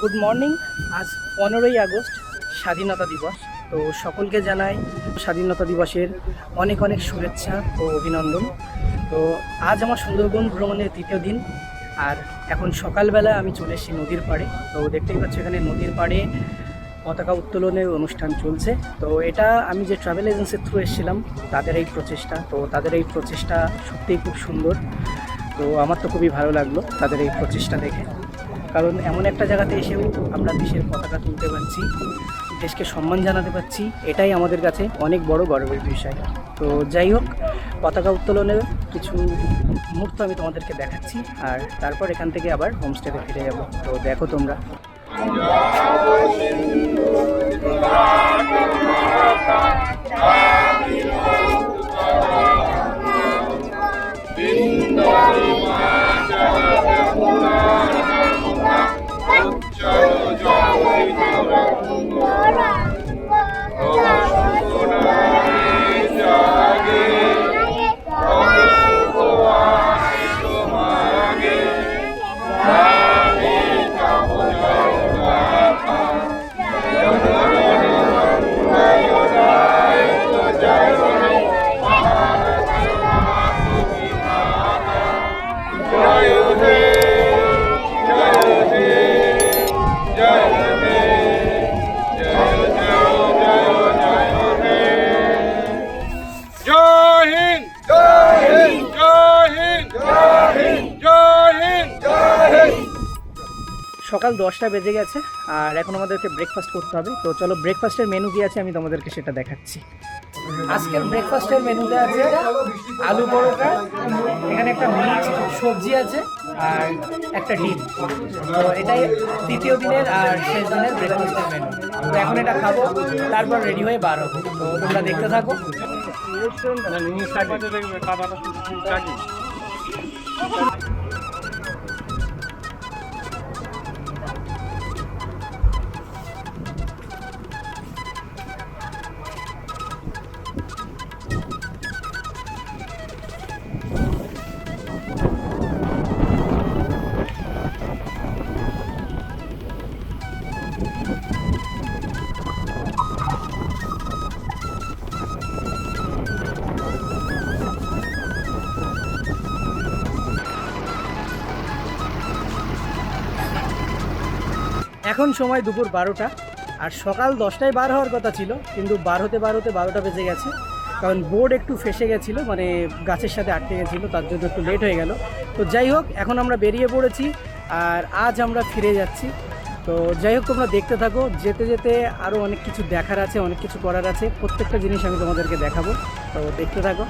Good morning আজ পনেরোই August, স্বাধীনতা দিবস। তো সকলকে জানাই স্বাধীনতা দিবসের অনেক অনেক শুভেচ্ছা ও অভিনন্দন। তো আজ আমার সুন্দরবন ভ্রমণের তৃতীয় দিন, আর এখন সকালবেলা আমি চলে এসেছি নদীর পাড়ে। তো দেখতেই পাচ্ছ এখানে নদীর পাড়ে পতাকা উত্তোলনের অনুষ্ঠান চলছে। তো এটা আমি যে ট্রাভেল এজেন্সির থ্রু এসেছিলাম, তাদের এই প্রচেষ্টা, তো তাদের এই প্রচেষ্টা সত্যিই খুব সুন্দর। তো আমার তো খুবই ভালো লাগল তাদের এই প্রচেষ্টা দেখে। কারণ এমন একটা জায়গাতে এসেও আমরা দেশের পতাকা তুলতে পারছি, দেশকে সম্মান জানাতে পারছি, এটাই আমাদের কাছে অনেক বড় গর্বের বিষয়। তো যাই হোক, পতাকা উত্তোলনের কিছু মুহূর্ত আমি তোমাদেরকে দেখাচ্ছি আর তারপর এখান থেকে আবার হোমস্টেতে ফিরে যাব। তো দেখো তোমরা। দশটা বেজে গেছে আর এখন আমাদেরকে ব্রেকফাস্ট করতে হবে। তো চলো ব্রেকফাস্টের মেনু কি আছে আমি তোমাদেরকে সেটা দেখাচ্ছি। আজকের ব্রেকফাস্টের মেনুতে আছে আলু পরোটা এখানে একটা মিক্স সবজি আছে আর একটা ডিম। তো এটাই তৃতীয় দিনের আর শেষ দিনের ব্রেকফাস্টের মেনু তো এখন এটা খাব তারপর রেডি হয়ে বার হব। তো তোমরা দেখতে থাকো। এখন সময় দুপুর বারোটা আর সকাল দশটায় বার হওয়ার কথা ছিল, কিন্তু বার হতে বার হতে বারোটা বেজে গেছে। কারণ বোর্ড একটু ফেসে গেছিল মানে গাছের সাথে আটকে গেছিল, তার জন্য একটু লেট হয়ে গেল। তো যাই হোক, এখন আমরা বেরিয়ে পড়েছি আর আজ আমরা ফিরে যাচ্ছি। তো যাই হোক, তোমরা দেখতে থাকো, যেতে যেতে আরও অনেক কিছু দেখার আছে, অনেক কিছু করার আছে। প্রত্যেকটা জিনিস আমি তোমাদেরকে দেখাবো। তো দেখতে থাকো।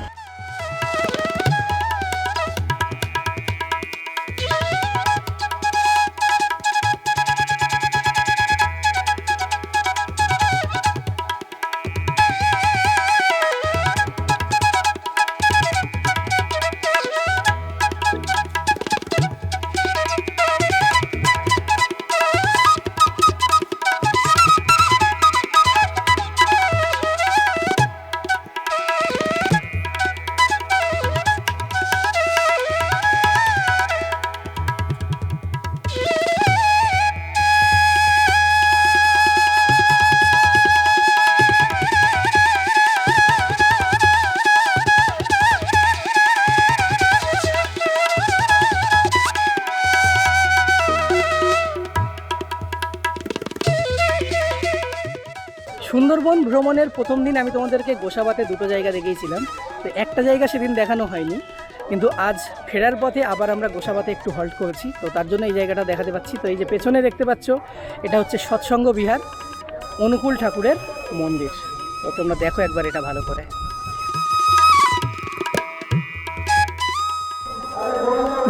ভ্রমণের প্রথম দিন আমি তোমাদেরকে গোসাবাতে দুটো জায়গা দেখিয়েছিলাম। তো একটা জায়গা সেদিন দেখানো হয়নি, কিন্তু আজ ফেরার পথে আবার আমরা গোসাবাতে একটু হল্ট করেছি। তো তার জন্য এই জায়গাটা দেখাতে পাচ্ছি। তো এই যে পেছনে দেখতে পাচ্ছ, এটা হচ্ছে সৎসঙ্গ বিহার, অনুকূল ঠাকুরের মন্দির। তো তোমরা দেখো একবার এটা ভালো করে।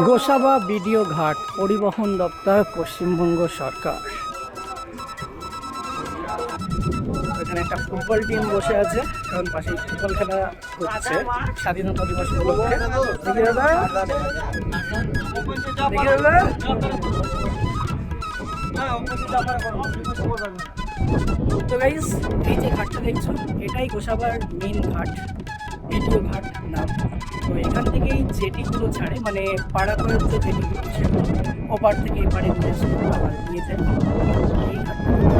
গোসাবা বিডিও ঘাট, পরিবহন দপ্তর, পশ্চিমবঙ্গ সরকার। এখানে একটা ফুটবল টিম বসে আছে, কারণ পাশে ফুটবল খেলা হচ্ছে। স্বাধীনতা দিবস দাদা। তো গাইস এই যে ঘাটটা দেখছ, এটাই গোসাবার মেইন ঘাট, দ্বিতীয় ঘাট নাম। তো এখান থেকেই জেটিগুলো ছাড়ে মানে পাড়াপাড়ের যে জেটিগুলো সেগুলো ওপার থেকে আবার নিয়ে যায়। এই ঘাটটা।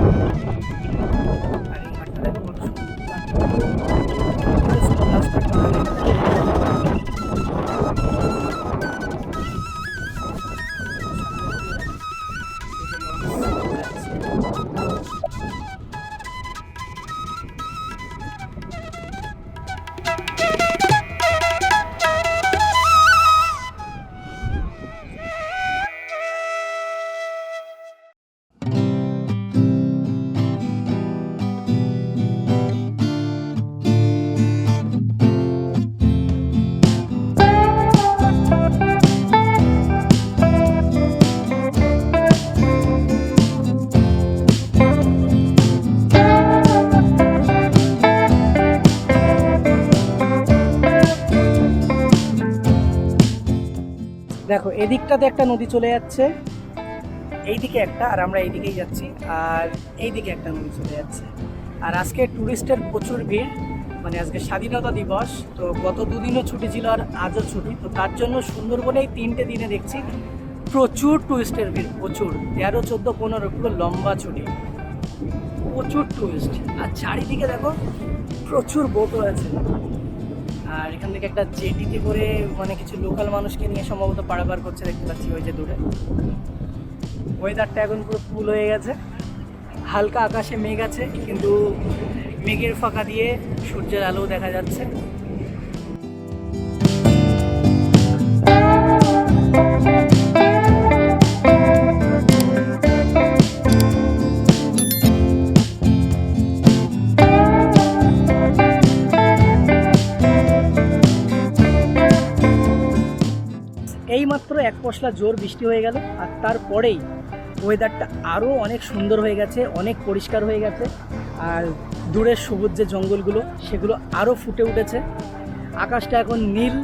দেখো, এদিকটাতে একটা নদী চলে যাচ্ছে, এইদিকে একটা, আর আমরা এইদিকেই যাচ্ছি, আর এইদিকে একটা নদী চলে যাচ্ছে। আর আজকে ট্যুরিস্টের প্রচুর ভিড় মানে আজকে স্বাধীনতা দিবস, তো গত দুদিনও ছুটি ছিল আর আজও ছুটি, তো তার জন্য সুন্দরবনে এই তিনটে দিনে দেখছি প্রচুর টুরিস্টের ভিড়, প্রচুর। তেরো, চোদ্দ, পনেরো পুরো লম্বা ছুটি। প্রচুর টুরিস্ট। আর চারিদিকে দেখো, প্রচুর বোটও আছে। আর এখান থেকে একটা জেটিতে করে মানে কিছু লোকাল মানুষকে নিয়ে সম্ভবত পারাপার করছে দেখতে পাচ্ছি ওই যে দূরে। ওয়েদারটা এখন পুরো ফুল হয়ে গেছে। হালকা আকাশে মেঘ আছে, কিন্তু মেঘের ফাঁকা দিয়ে সূর্যের আলো দেখা যাচ্ছে। পশলা জোর বৃষ্টি হয়ে গেল আর তারপরেই ওয়েদারটা আরও অনেক সুন্দর হয়ে গেছে, অনেক পরিষ্কার হয়ে গেছে। আর দূরের সবুজ যে জঙ্গলগুলো, সেগুলো আরও ফুটে উঠেছে। আকাশটা এখন নীল,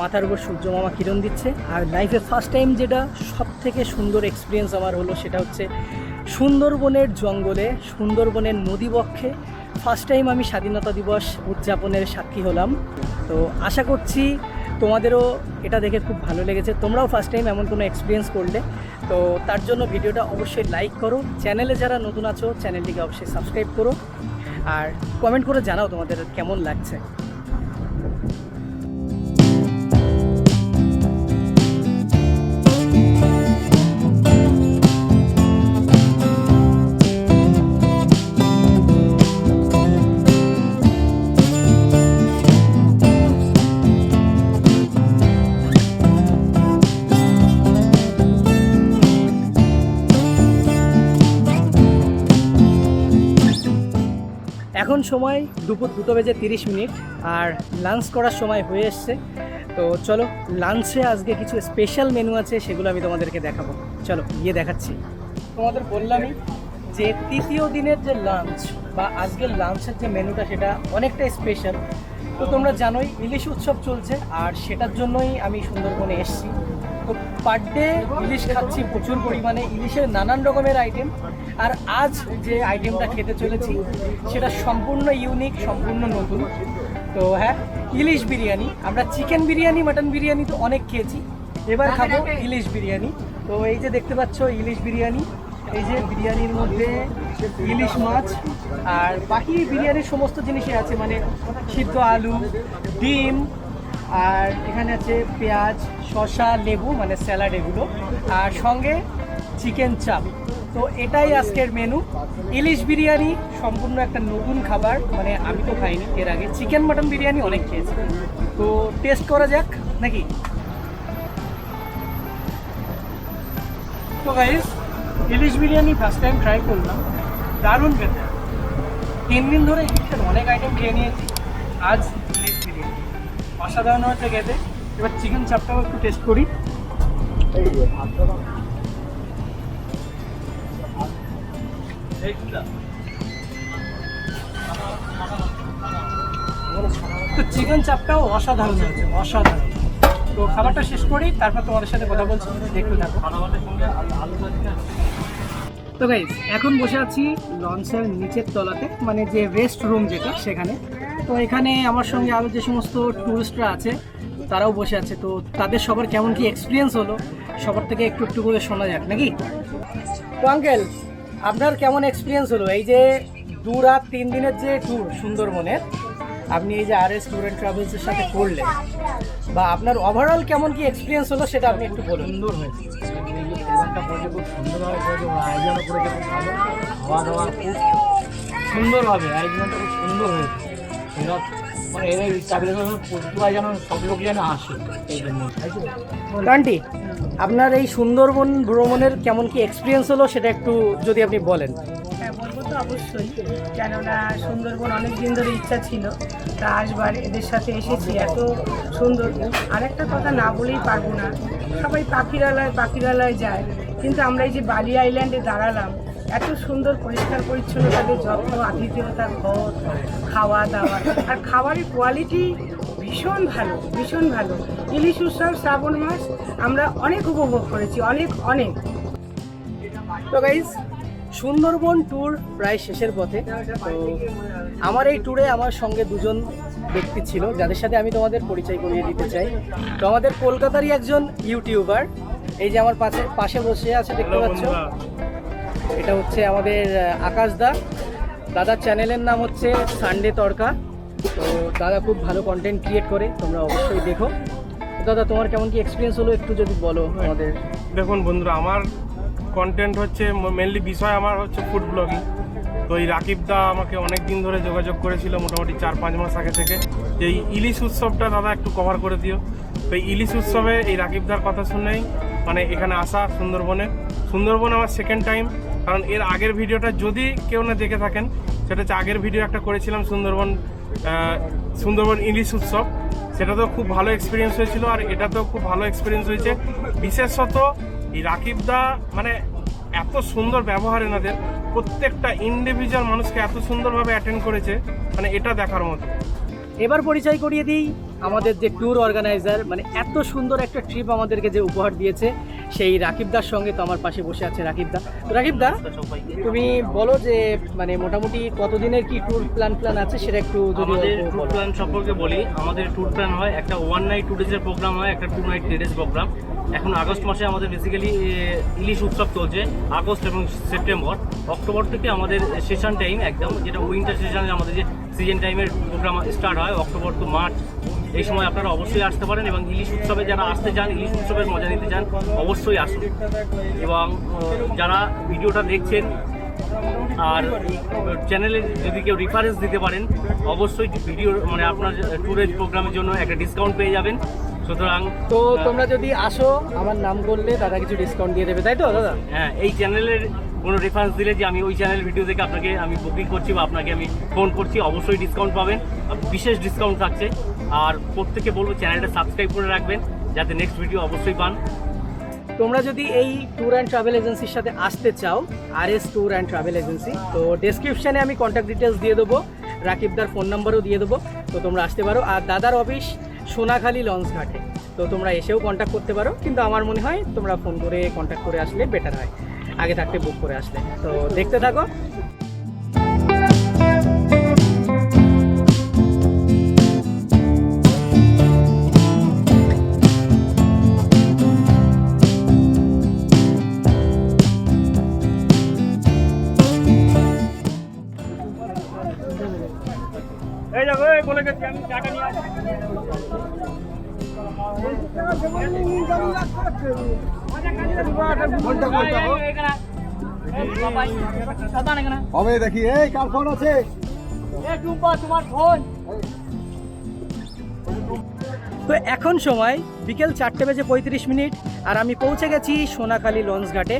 মাথার উপর সূর্য মামা কিরণ দিচ্ছে। আর লাইফে ফার্স্ট টাইম যেটা সব থেকে সুন্দর এক্সপিরিয়েন্স আমার হলো সেটা হচ্ছে সুন্দরবনের জঙ্গলে, সুন্দরবনের নদীবক্ষে ফার্স্ট টাইম আমি স্বাধীনতা দিবস উদযাপনের সাক্ষী হলাম। তো আশা করছি তোমাদেরও এটা দেখে খুব ভালো লেগেছে। তোমরাও ফার্স্ট টাইম এমন কোনো এক্সপিরিয়েন্স করলে। তো তার জন্য ভিডিওটা অবশ্যই লাইক করো। চ্যানেলে যারা নতুন আছো চ্যানেলটিকে অবশ্যই সাবস্ক্রাইব করো। আর কমেন্ট করে জানাও তোমাদের কেমন লাগছে। এখন সময় দুপুর দুটো বেজে তিরিশ মিনিট আর লাঞ্চ করার সময় হয়ে এসছে। তো চলো লাঞ্চে আজকে কিছু স্পেশাল মেনু আছে, সেগুলো আমি তোমাদেরকে দেখাবো। চলো, গিয়ে দেখাচ্ছি। তোমাদের বললামই যে তৃতীয় দিনের যে লাঞ্চ বা আজকের লাঞ্চের যে মেনুটা সেটা অনেকটা স্পেশাল তো তোমরা জানোই, ইলিশ উৎসব চলছে আর সেটার জন্যই আমি সুন্দরবনে এসেছি। পার ডে ইলিশ খাচ্ছি, প্রচুর পরিমাণে ইলিশের নানান রকমের আইটেম আর আজ যে আইটেমটা খেতে চলেছি, সেটা সম্পূর্ণ ইউনিক সম্পূর্ণ নতুন। তো হ্যাঁ ইলিশ বিরিয়ানি, আমরা চিকেন বিরিয়ানি মাটন বিরিয়ানি তো অনেক খেয়েছি। এবার খাব ইলিশ বিরিয়ানি। তো এই যে দেখতে পাচ্ছ, ইলিশ বিরিয়ানি, এই যে বিরিয়ানির মধ্যে ইলিশ মাছ, আর বাকি বিরিয়ানির সমস্ত জিনিসই আছে মানে সিদ্ধ আলু, ডিম আর এখানে আছে পেঁয়াজ, শসা, লেবু মানে স্যালাড এগুলো। আর সঙ্গে চিকেন চাপ। তো এটাই আজকের মেনু ইলিশ বিরিয়ানি, সম্পূর্ণ একটা নতুন খাবার। মানে আমি তো খাইনি, এর আগে চিকেন মাটন বিরিয়ানি অনেক খেয়েছি। তো টেস্ট করা যাক, নাকি? তো গাইস ইলিশ বিরিয়ানি ফার্স্ট টাইম ট্রাই করলাম। দারুণ খেতে। তিন দিন ধরে ইলিশের অনেক আইটেম খেয়ে নিয়েছি। আজ অসাধারণ হচ্ছে খেতে এবার চিকেন চাপটাও একটু টেস্ট করি। তো চিকেন চাপটাও অসাধারণ হয়েছে, অসাধারণ। তো খাবারটা শেষ করি, তারপর তোমাদের সাথে কথা বলছি, দেখতে থাকো। তো গাইজ এখন বসে আছি লঞ্চের নিচের তলাতে মানে যে রেস্ট রুম যেটা, সেখানে। তো এখানে আমার সঙ্গে আরও যে সমস্ত ট্যুরিস্টরা আছে, তারাও বসে আছে। তো তাদের সবার কেমন কি এক্সপিরিয়েন্স হলো, সবার থেকে একটু একটু করে শোনা যাক, নাকি? তো আঙ্কেল আপনার কেমন এক্সপিরিয়েন্স হলো? এই যে দু রাত তিন দিনের যে ট্যুর সুন্দরবনের, আপনি এই যে আর এস ট্যুর অ্যান্ড ট্রাভেলসের সাথে করলেন, বা আপনার ওভারঅল কেমন কি এক্সপিরিয়েন্স হলো সেটা আপনি একটু বলুন। সুন্দর হয়েছে। খুব সুন্দরভাবে খাওয়া দাওয়া খুব সুন্দরভাবে আয়োজনটা খুব সুন্দর হয়েছে। মানে যেন সব লোক যেন আসে এই জন্য আন্টি আপনার এই সুন্দরবন ভ্রমণের কেমন কি এক্সপিরিয়েন্স হলো সেটা একটু যদি আপনি বলেন। হ্যাঁ বলব তো অবশ্যই কেননা সুন্দরবন অনেক দিন ধরে ইচ্ছা ছিল তা আসবার এদের সাথে এসেছি এত সুন্দর। আরেকটা কথা না বলেই পারব না সবাই পাখিরালয় পাখিরালয় যায় কিন্তু আমরা এই যে বালি আইল্যান্ডে দাঁড়ালাম এত সুন্দর পরিষ্কার পরিচ্ছন্ন তাদের যত্ন, আতিথেয়তার ঘর খাওয়া দাওয়া। আর খাবারের কোয়ালিটি ভীষণ ভালো ভীষণ ভালো। ইলিশ উৎসব, শ্রাবণ মাস, আমরা অনেক উপভোগ করেছি, অনেক অনেক। তো গাইজ সুন্দরবন ট্যুর প্রায় শেষের পথে। তো আমার এই ট্যুরে আমার সঙ্গে দুজন ব্যক্তি ছিল, যাদের সাথে আমি তোমাদের পরিচয় করিয়ে দিতে চাই। তো আমাদের কলকাতারই একজন ইউটিউবার এই যে আমার পাশে পাশে বসে আছে, দেখতে পাচ্ছ? এটা হচ্ছে আমাদের আকাশ দা দাদার চ্যানেলের নাম হচ্ছে সানডে তরকা তো দাদা খুব ভালো কন্টেন্ট ক্রিয়েট করে, তোমরা অবশ্যই দেখো। দাদা, তোমার কেমন কি এক্সপিরিয়েন্স হলো একটু যদি বলো আমাদের? দেখুন বন্ধুরা, আমার কন্টেন্ট হচ্ছে মেনলি বিষয় আমার হচ্ছে ফুড ব্লগিং তো এই রাকিব দা আমাকে অনেক দিন ধরে যোগাযোগ করেছিল, মোটামুটি চার পাঁচ মাস আগে থেকে। যে এই ইলিশ উৎসবটা দাদা একটু কভার করে দিও। তো এই ইলিশ উৎসবে এই রাকিব দার কথা শুনেই মানে এখানে আসা সুন্দরবনে। সুন্দরবন আমার সেকেন্ড টাইম কারণ এর আগের ভিডিওটা যদি কেউ না দেখে থাকেন, সেটা হচ্ছে আগের ভিডিও একটা করেছিলাম সুন্দরবন সুন্দরবন ইলিশ উৎসব। সেটা তো খুব ভালো এক্সপিরিয়েন্স হয়েছিল আর এটা তো খুব ভালো এক্সপিরিয়েন্স হয়েছে। বিশেষত এই রাকিব দা মানে এত সুন্দর ব্যবহার এনাদের, প্রত্যেকটা ইন্ডিভিজুয়াল মানুষকে এত সুন্দরভাবে অ্যাটেন্ড করেছে মানে এটা দেখার মতো। এবার পরিচয় করিয়ে দিই আমাদের যে ট্যুর অর্গানাইজার মানে এত সুন্দর একটা ট্রিপ আমাদেরকে যে উপহার দিয়েছে সেই রাকিবদার সঙ্গে তো আমার পাশে বসে আছে রাকিবদা তো রাকিবদা তুমি বলো যে মানে মোটামুটি কতদিনের কি ট্যুর প্ল্যান প্ল্যান আছে সেটা একটু যদি ট্যুর প্ল্যান সম্পর্কে বলি আমাদের ট্যুর প্ল্যান হয় একটা ওয়ান নাইট টু ডেজের প্রোগ্রাম হয় একটা two night three days programme এখন আগস্ট মাসে আমাদের বেসিক্যালি ইলিশ উৎসব চলছে আগস্ট এবং সেপ্টেম্বর। অক্টোবর থেকে আমাদের সেশন টাইম একদম যেটা উইন্টার সেশনে আমাদের যে সিজন টাইমের প্রোগ্রাম স্টার্ট হয় অক্টোবর টু মার্চ এই সময় আপনারা অবশ্যই আসতে পারেন এবং ইলিশ উৎসবে যারা আসতে চান ইলিশ উৎসবের মজা নিতে চান অবশ্যই আসুন। এবং যারা ভিডিওটা দেখছেন আর চ্যানেলে যদি কেউ রেফারেন্স দিতে পারেন অবশ্যই ভিডিও মানে আপনার ট্যুরের প্রোগ্রামের জন্য একটা ডিসকাউন্ট পেয়ে যাবেন। সুতরাং তো তোমরা যদি আসো আমার নাম করলে দাদা কিছু ডিসকাউন্ট দিয়ে দেবে তাই তো দাদা? হ্যাঁ এই চ্যানেলের কোনো রেফারেন্স দিলে যে আমি ওই চ্যানেল ভিডিও দেখে আপনাকে আমি বুকিং করছি বা আপনাকে আমি ফোন করছি, অবশ্যই ডিসকাউন্ট পাবেন। বিশেষ ডিসকাউন্ট থাকছে। আর প্রত্যেকে বলব চ্যানেলটা সাবস্ক্রাইব করে রাখবেন, যাতে নেক্সট ভিডিও অবশ্যই পান। তোমরা যদি এই ট্যুর অ্যান্ড ট্রাভেল এজেন্সির সাথে আসতে চাও আর S tour and travel agency তো ডেসক্রিপশানে আমি কন্ট্যাক্ট ডিটেলস দিয়ে দেবো রাকিবদার ফোন নাম্বারও দিয়ে দেবো, তো তোমরা আসতে পারো। আর দাদার অফিস সোনাখালী লঞ্চ ঘাটে। তো তোমরা এসেও কন্ট্যাক্ট করতে পারো, কিন্তু আমার মনে হয় তোমরা ফোন করে কন্ট্যাক্ট করে আসলে বেটার হয়। আগে থাকতে বুক করে আসলে তো দেখতে থাকো। হবে দেখি। এই কার ফোন আছে? তো এখন সময় বিকেল চারটে বেজে পঁয়ত্রিশ মিনিট আর আমি পৌঁছে গেছি সোনাখালী লঞ্চ ঘাটে।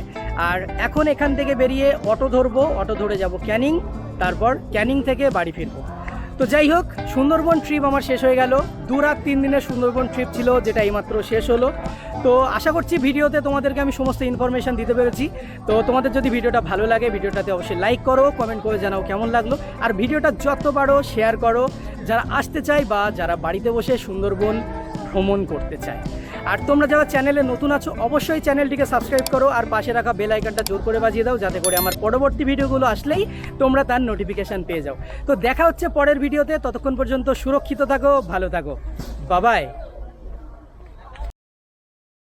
আর এখন এখান থেকে বেরিয়ে অটো ধরবো অটো ধরে যাব ক্যানিং তারপর ক্যানিং থেকে বাড়ি ফিরবো। তো যাই হোক সুন্দরবন ট্রিপ আমার শেষ হয়ে গেল। দু রাত তিন দিনের সুন্দরবন ট্রিপ ছিল যেটা এইমাত্র শেষ হলো। তো আশা করছি ভিডিওতে তোমাদেরকে আমি সমস্ত ইনফরমেশন দিতে পেরেছি। তো তোমাদের যদি ভিডিওটা ভালো লাগে, ভিডিওটাতে অবশ্যই লাইক করো কমেন্ট করে জানাও কেমন লাগল। আর ভিডিওটা যত পারো শেয়ার করো, যারা আসতে চায় বা যারা বাড়িতে বসে সুন্দরবন ভ্রমণ করতে চায়। আর তোমরা যারা চ্যানেলে নতুন আছো, অবশ্যই চ্যানেলটিকে সাবস্ক্রাইব করো আর পাশে রাখা বেল আইকনটা জোর করে বাজিয়ে দাও, যাতে করে আমার পরবর্তী ভিডিওগুলো আসলেই তোমরা তার নোটিফিকেশান পেয়ে যাও। তো দেখা হচ্ছে পরের ভিডিওতে, ততক্ষণ পর্যন্ত সুরক্ষিত থাকো, ভালো থাকো। বাবাই